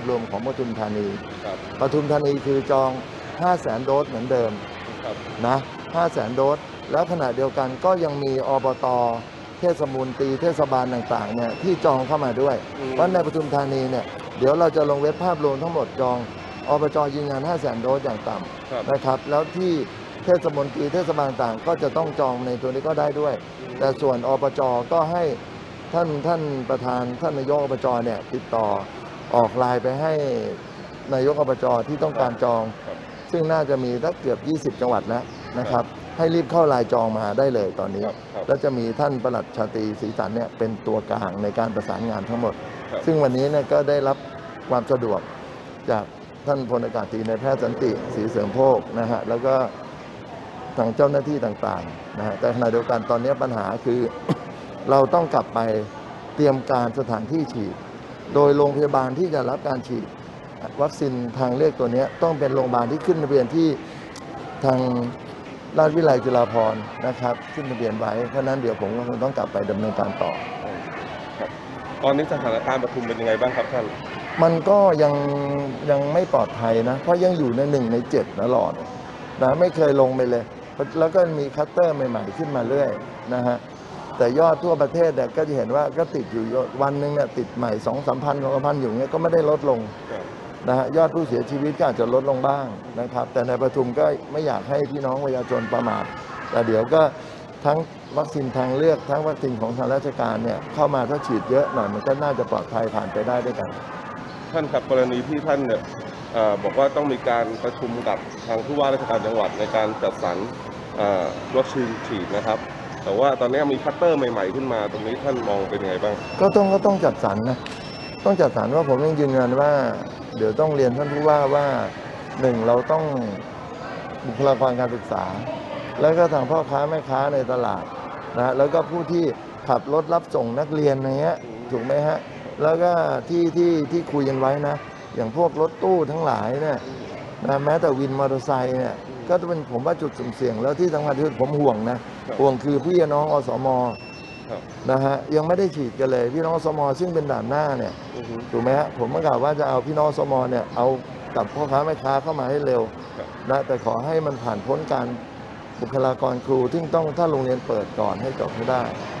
พรวมของปทุมธานีครับปทุมธานีคือจอง 5 0 0แสนโดสเหมือนเดิมครับนะ5 0 0แสนโดส แล้วขณะเดียวกันก็ยังมีอบต เทศมนตรีเทศบาลต่างๆเนี่ยที่จองเข้ามาด้วยเพราะในปทุมธานีเนี่ยเดี๋ยวเราจะลงเว็บภาพรวมทั้งหมดจองอบจยืนยัน5 0 0แสนโดสอย่างต่ครับำนะครับ แล้วที่เทศมนตรีเทศบาลต่างก็จะต้องจองในตัวนี้ก็ได้ด้วย แต่ส่วนอบจก็ให้ท่านท่านประธานท่านนายกอบจเนี่ยติดต่อ ออกไลน์ไปให้นายกอบจที่ต้องการจองครับซึ่งน่าจะมีตั้งเกือบ 20 จังหวัดแล้วนะครับ ให้รีบเข้าไลน์จองมาได้เลยตอนนี้ครับครับแล้วจะมีท่านประหลัดชาตรีศรีสันเนี่ยเป็นตัวกลางในการประสานงานทั้งหมดครับซึ่งวันนี้เนี่ยก็ได้รับความสะดวกจากท่านพลอากาศตรีในายแพทย์สันติศรีเสริมโภคนะฮะแล้วก็ทางเจ้าหน้าที่ต่างๆนะฮะแต่ขณะเดียวกันตอนนี้ปัญหาคือ เราต้องกลับไปเตรียมการสถานที่ฉีด โดยโรงพยาบาลที่จะรับการฉีดวัคซีนทางเลือกตัวเนี้ยต้องเป็นโรงพยาบาลที่ขึ้นทะเบียนที่ทางราชวิทยาลัยจุฬาภรณ์นะครับ ขึ้นทะเบียนไว้เพราะฉะนั้นเดี๋ยวผมก็คงต้องกลับไปดำเนินการต่อครับตอนนี้สถานการณ์ปทุมเป็นยังไงบ้างครับท่าน มันก็ยังยังไม่ปลอดภัยนะ เพราะยังอยู่ในหนึ่งในเจ็ดตลอดนะไม่เคยลงไปเลย แล้วก็มีคัตเตอร์ใหม่ ๆ ขึ้นมาเรื่อยนะฮะ แต่ยอดทั่วประเทศเนี่ยก็จะเห็นว่าก็ติดอยู่เยอะวันหนึ่งเนี่ยติดใหม่สองสามพันสองสามพันอยู่เงี้ยก็ไม่ได้ลดลงนะฮะยอดผู้เสียชีวิตก็อาจจะลดลงบ้างนะครับ แต่ในประทุมก็ไม่อยากให้พี่น้องประชาชนประมาทแต่เดี๋ยวก็ทั้งวัคซีนทางเลือกทั้งวัคซีนของทางราชการเนี่ยเข้ามาถ้าฉีดเยอะหน่อยมันก็น่าจะปลอดภัยผ่านไปได้ด้วยกัน ท่านครับกรณีที่ท่านเนี่ยเอ่อบอกว่าต้องมีการประชุมกับทางผู้ว่าราชการจังหวัดในการจัดสรรเอ่อวัคซีนฉีดนะครับ แต่ว่าตอนนี้มีคัตเตอร์ใหม่ ๆ ขึ้นมา ตรงนี้ท่านมองเป็นยังไงบ้าง ก็ต้องก็ต้องจัดสรรนะ ต้องจัดสรรว่าผมยังยืนยันว่า เดี๋ยวต้องเรียนท่านผู้ว่าว่าหนึ่งเราต้องบุคลากรการศึกษา แล้วก็ทางพ่อค้าแม่ค้าในตลาดนะฮะแล้วก็ผู้ที่ขับรถรับส่งนักเรียนอะไรเงี้ยถูกไหมฮะ แล้วก็ที่ที่ที่คุยกันไว้นะ อย่างพวกรถตู้ทั้งหลายเนี่ย นะแม้แต่วินมอเตอร์ไซค์เนี่ยก็เป็นผมว่าจุดสุ่มเสี่ยง แล้วที่สำคัญที่สุดผมห่วงนะครับห่วงคือพี่น้องอสมครับนะฮะยังไม่ได้ฉีดกันเลย พี่น้องอสมซึ่งเป็นด่านหน้าเนี่ยอือฮึถูกไหมฮะผมก็กล่าวว่าจะเอาพี่น้องอสมเนี่ยเอากับพ่อค้าแม่ค้าเข้ามาให้เร็วครับนะแต่ขอให้มันผ่านพ้นการบุคลากรครูที่ต้องถ้าโรงเรียนเปิดก่อนให้จบให้ได้